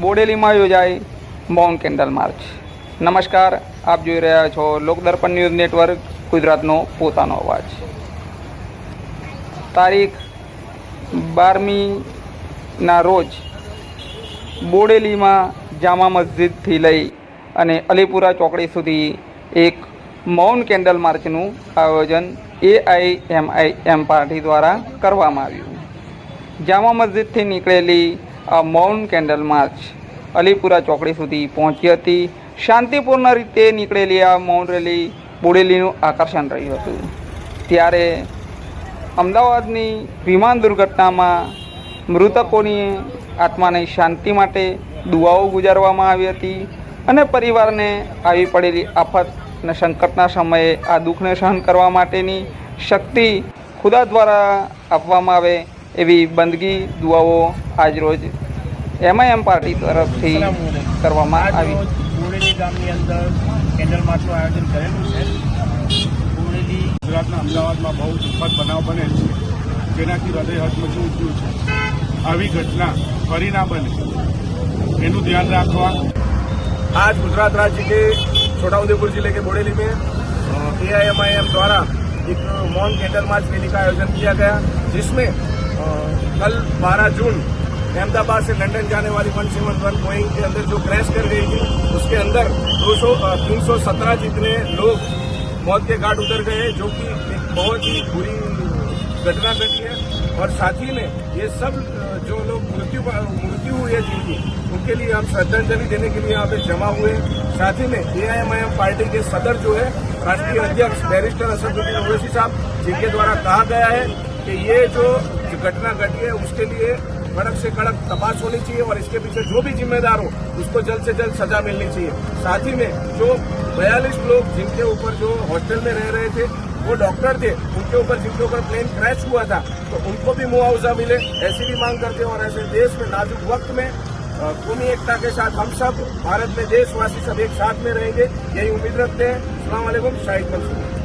બોડેલીમાં યોજાઈ મૌન candle March. નમસ્કાર, આપ જોઈ રહ્યા છો લોકદર્પણ ન્યૂઝ નેટવર્ક, ગુજરાતનો પોતાનો અવાજ. તારીખ બારમીના રોજ બોડેલીમાં જામા મસ્જિદથી લઈ અને અલીપુરા ચોકડી સુધી એક મૌન કેન્ડલ માર્ચનું આયોજન એઆઈએમઆઈએમ પાર્ટી દ્વારા કરવામાં આવ્યું. જામા મસ્જિદથી નીકળેલી મૌન કેન્ડલ માર્ચ અલીપુરા ચોકડી સુધી પહોંચી હતી. શાંતિપૂર્ણ રીતે નીકળેલી આ મૌન રેલી બોડેલીનું આકર્ષણ રહ્યું હતું. ત્યારે અમદાવાદની વિમાન દુર્ઘટનામાં મૃતકોની આત્માની શાંતિ માટે દુઆઓ ગુજારવામાં આવી હતી અને પરિવારને આવી પડેલી આફત અને સંકટના સમયે આ દુઃખને સહન કરવા માટેની શક્તિ ખુદા દ્વારા આપવામાં આવે એવી બંદગી દુઆઓ આજરોજ એમઆઈએમ પાર્ટી તરફથી કરવામાં આવી આજરોજ બોડેલી ગામની અંદર કેન્ડલ માર્ચનું આયોજન કરેલું છે બોડેલી ગુજરાતના અમદાવાદમાં બહુ દુઃખદ બનાવ બનેલ છે જેનાથી હૃદય હચમચી ઉઠ્યું છે આવી ઘટના ફરી ના બને એનું ધ્યાન રાખવા आज गुजरात राज्य के छोटाउदेपुर जिले के बोड़ेली में ए आई एम आई एम द्वारा एक मौन कैंडल मार्च रैली का आयोजन किया गया जिसमें अ, कल 12 जून अहमदाबाद से लंदन जाने वाली वन सेवन वन बोइंग के अंदर जो क्रैश कर गई थी, उसके अंदर 200 तीन सौ सत्रह जितने लोग मौत के घाट उतर गए, जो कि एक बहुत ही बुरी घटना घटी है। और साथ ही में ये सब जो लोग मृत्यु मृत्यु हुई है जिनकी, उनके लिए हम श्रद्धांजलि देने के लिए यहाँ पे जमा हुए साथ ही में एआईएमआईएम पार्टी के सदर जो है, राष्ट्रीय अध्यक्ष बैरिस्टर असदुद्दीन ओवैसी साहब, जिनके द्वारा कहा गया है कि ये जो घटना घटी है, उसके लिए कड़क से कड़क तपास होनी चाहिए और इसके पीछे जो भी जिम्मेदार हो, उसको जल्द से जल्द सजा मिलनी चाहिए। साथ ही में जो बयालीस लोग जिनके ऊपर जो हॉस्टल में रह रहे थे, वो डॉक्टर थे, उनके ऊपर जिनके ऊपर प्लेन क्रैश हुआ था तो उनको भी मुआवजा मिले। ऐसी भी मांग करते हैं और ऐसे देश में नाजुक वक्त में कौमी एकता के साथ हम सब, भारत में देशवासी सब एक साथ में रहेंगे। यही उम्मीद रखते हैं। सलाम शाहिद मंसूर।